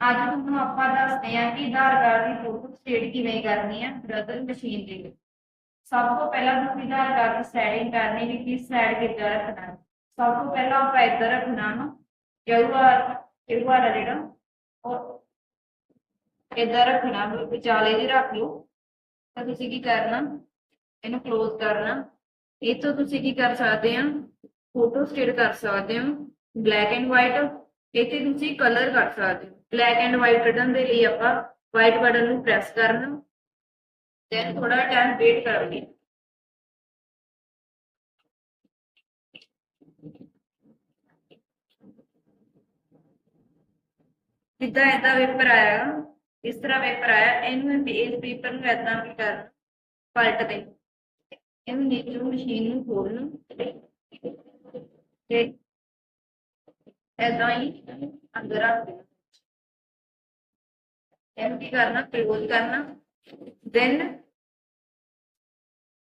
ਅੱਜ ਤੁਹਾਨੂੰ ਆਪਾਂ ਦੱਸਦੇ ਹਾਂ ਕਿ ਆਧਾਰ ਕਾਰਡ ਦੀ ਫੋਟੋ ਸਟੇਟ ਕਿਵੇਂ ਕਰਨੀ ਹੈ ਬ੍ਰਦਰ ਮਸ਼ੀਨ ਦੇ ਵਿੱਚ। ਸਭ ਤੋਂ ਪਹਿਲਾਂ ਤੁਸੀਂ ਆਧਾਰ ਕਾਰਡ ਦੀ ਸੈਟਿੰਗ ਕਰਨੀ ਵੀ ਕਿਸ ਸਾਈਡ ਕਿੱਦਾਂ ਰੱਖਣਾ। ਸਭ ਤੋਂ ਪਹਿਲਾਂ ਆਪਾਂ ਇੱਧਰ ਰੱਖਣਾ ਨਾ ਕਿਊਆਰ ਕਿਊਆਰ ਆ ਜਿਹੜਾ, ਉਹ ਇੱਧਰ ਰੱਖਣਾ ਵਿਚਾਲੇ ਦੀ ਰੱਖ ਲਓ। ਤਾਂ ਤੁਸੀਂ ਕੀ ਕਰਨਾ, ਇਹਨੂੰ ਕਲੋਜ਼ ਕਰਨਾ। ਇਹ ਤੋਂ ਤੁਸੀਂ ਕੀ ਕਰ ਸਕਦੇ ਆ, ਫੋਟੋ ਸਟੇਟ ਕਰ ਸਕਦੇ ਹੋ ਬਲੈਕ ਐਂਡ ਵਾਈਟ। ਇੱਥੇ ਤੁਸੀਂ ਕਲਰ ਕਰ ਸਕਦੇ ਹੋ। ਬਲੈਕ ਐਂਡ ਵਾਈਟ ਕੱਢਣ ਦੇ ਲਈ ਆਪਾਂ ਵਾਈਟ ਬਟਨ ਨੂੰ ਪ੍ਰੈਸ ਕਰਨਾ। then ਥੋੜਾ ਟਾਈਮ ਵੇਟ ਕਰਨੀ। ਜਿੱਦਾਂ ਏਦਾਂ ਪੇਪਰ ਆਇਆ, ਇਸ ਤਰ੍ਹਾਂ ਪੇਪਰ ਆਇਆ, ਇਹਨੂੰ ਵੀ- ਇਸ ਪੇਪਰ ਨੂੰ ਏਦਾਂ ਵੀ ਕਰਨਾ, ਪਲਟ ਦੇ। ਇਹਨੂੰ ਨੀਚੇ ਮਸ਼ੀਨ ਨੂੰ ਖੋਲਣਾ ਤੇ ਏਦਾਂ ਹੀ ਅੰਦਰ ਰੱਖ ਦੇਣਾ। ਇਹਨੂੰ ਕੀ ਕਰਨਾ? ਕਲੋਜ਼ ਕਰਨਾ। ਦੈਨ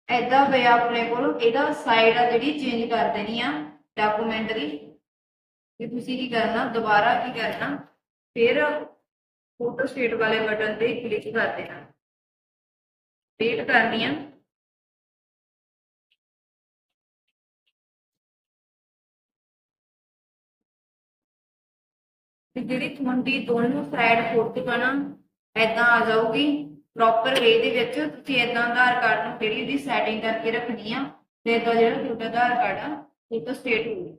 ਏਦਾਂ ਪਿਆ ਆਪਣੇ ਕੋਲ ਇਹਦਾ ਸਾਈਡ ਆ ਜਿਹੜੀ ਚੇਂਜ ਕਰ ਦੇਣੀ ਆ ਡਾਕੂਮੈਂਟ ਦੀ। ਤੇ ਤੁਸੀਂ ਕੀ ਕਰਨਾ? ਦੁਬਾਰਾ ਕੀ ਕਰਨਾ? ਫਿਰ ਫੋਟੋ ਸਟੇਟ ਵਾਲੇ ਬਟਨ ਤੇ ਕਲਿੱਕ ਕਰ ਦੇਣਾ। ਸਟੇਟ ਕਰਨੀ ਆ। ਜਿਹੜੀ ਮੁੰਡੀ ਦੋਨੋਂ ਸਾਈਡ ਫੋਟੋ ਆ ਏਦਾਂ ਆ ਜਾਊਗੀ ਪ੍ਰੋਪਰ ਵੇ ਦੇ ਵਿੱਚ ਤੁਸੀਂ ਏਦਾਂ ਆਧਾਰ ਕਾਰਡ ਨੂੰ ਜਿਹੜੀ ਉਹਦੀ ਸੈਟਿੰਗ ਕਰਕੇ ਰੱਖਣੀ ਆ, ਤੇ ਏਦਾਂ ਜਿਹੜਾ ਤੁਹਾਡਾ ਆਧਾਰ ਕਾਰਡ ਆ ਉਹ ਤੋਂ ਸਟੇਟ ਹੋਊਗੀ